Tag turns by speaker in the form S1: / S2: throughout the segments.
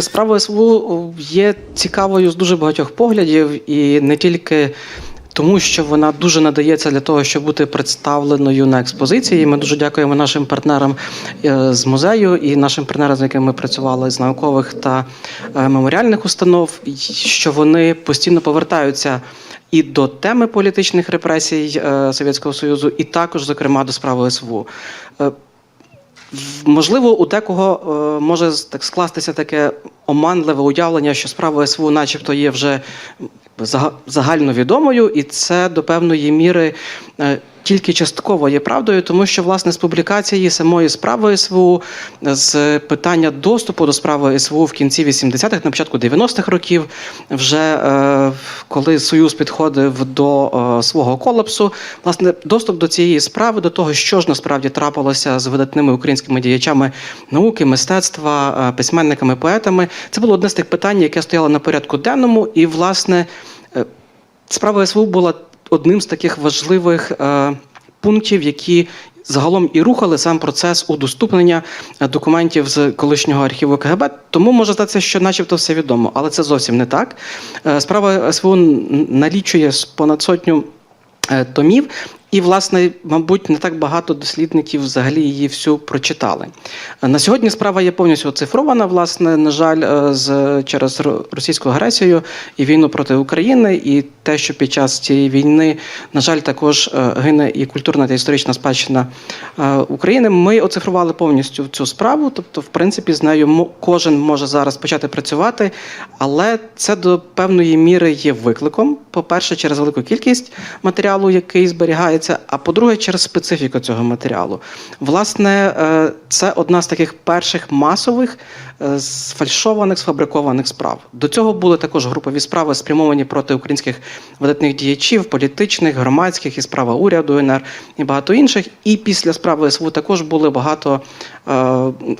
S1: Справа СВУ є цікавою з дуже багатьох поглядів, і не тільки тому, що вона дуже надається для того, щоб бути представленою на експозиції. Ми дуже дякуємо нашим партнерам е, з музею і нашим партнерам, з якими ми працювали з наукових та е, меморіальних установ, що вони постійно повертаються. І до теми політичних репресій е, Совєтського Союзу, і також, зокрема, до справи СВУ. Можливо, у декого е, може так скластися таке оманливе уявлення, що справа СВУ, начебто, є вже загальновідомою, і це до певної міри е, тільки частково є правдою, тому що власне з публікації самої справи СВУ, з питання доступу до справи СВУ в кінці 80-х, на початку 90-х років, вже е, коли Союз підходив до е, свого колапсу, власне, доступ до цієї справи, до того, що ж насправді трапилося з видатними українськими діячами науки, мистецтва, е, письменниками, поетами, це було одне з тих питань, яке стояло на порядку денному, і власне. Справа СВУ була одним з таких важливих е, пунктів, які загалом і рухали сам процес удоступнення е, документів з колишнього архіву КГБ. Тому може здатися, що начебто все відомо, але це зовсім не так. Е, справа СВУ налічує понад сотню томів. І, власне, мабуть, не так багато дослідників взагалі її всю прочитали. На сьогодні справа є повністю оцифрована, власне, на жаль, е, з через російську агресію і війну проти України, і те, що під час цієї війни, на жаль, також е, гине і культурна та історична спадщина е, України. Ми оцифрували повністю цю справу. Тобто, в принципі, з нею кожен може зараз почати працювати, але це до певної міри є викликом. По-перше, через велику кількість матеріалу, який зберігається, а по-друге, через специфіку цього матеріалу. Власне, е, це одна з таких перших масових сфальшованих, сфабрикованих справ. До цього були також групові справи, спрямовані проти українських видатних діячів, політичних, громадських і справа уряду НР і багато інших. І після справи СВУ також були багато е,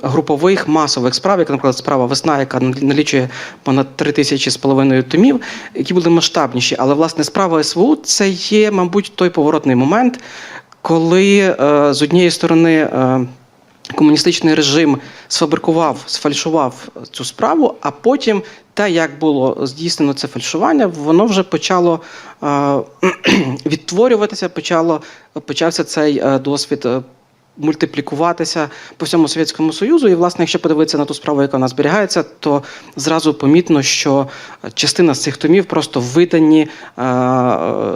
S1: групових масових справ, як, наприклад, справа Весна, яка налічує понад три тисячі з половиною томів, які були масштабніші. Але власне справа СВУ це є, мабуть, той поворотний момент, коли е, з однієї сторони. Комуністичний режим сфабрикував, сфальшував цю справу, а потім те, як було здійснено це фальшування, воно вже почало е, відтворюватися, почало, почався цей е, досвід е, мультиплікуватися по всьому Совєтському Союзу. І, власне, якщо подивитися на ту справу, яка у нас зберігається, то зразу помітно, що частина з цих томів просто видані е,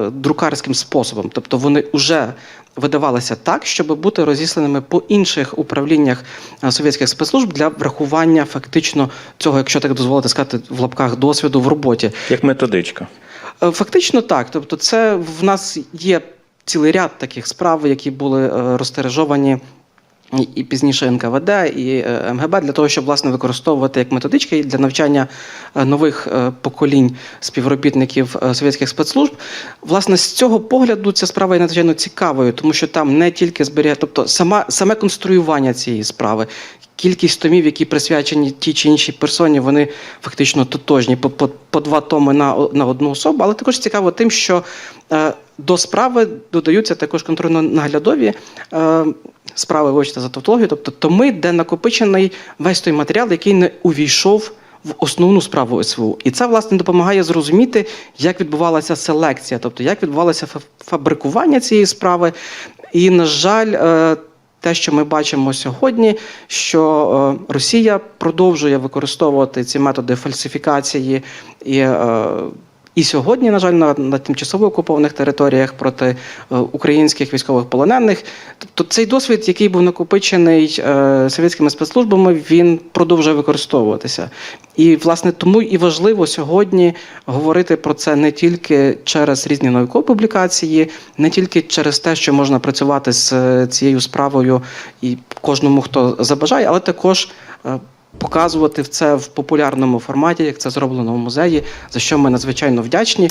S1: друкарським способом. Тобто вони вже видавалися так, щоб бути розісланими по інших управліннях е, совєтських спецслужб для врахування фактично цього, якщо так дозволити сказати, в лапках досвіду в роботі.
S2: Як методичка.
S1: Е, Фактично так. Тобто, це в нас є цілий ряд таких справ, які були е, розтережовані. і- пізніше НКВД і е, МГБ для того, щоб власне використовувати як методички для навчання е, нових поколінь співробітників совєтських спецслужб. Власне, з цього погляду ця справа є надзвичайно цікавою, тому що там не тільки зберігає, тобто сама саме конструювання цієї справи, кількість томів, які присвячені тій чи іншій персоні, вони фактично тотожні по, по, по два томи на, на одну особу. Але також цікаво тим, що до справи додаються також контрольно-наглядові е, справи, вибачте за тавтологію, тобто томи, де накопичений весь той матеріал, який не увійшов. В основну справу СВУ, і це власне допомагає зрозуміти, як відбувалася селекція, тобто як відбувалося фабрикування цієї справи. І, на жаль, е, те, що ми бачимо сьогодні, що е, Росія продовжує використовувати ці методи фальсифікації і. е, І сьогодні, на жаль, на, на тимчасово окупованих територіях проти е, українських військових полонених. Тобто цей досвід, який був накопичений е, совєтськими спецслужбами, він продовжує використовуватися. І, власне, тому і важливо сьогодні говорити про це не тільки через різні наукові публікації, не тільки через те, що можна працювати з е, цією справою і кожному, хто забажає, але також. Показувати це в популярному форматі, як це зроблено в музеї, за що ми надзвичайно вдячні.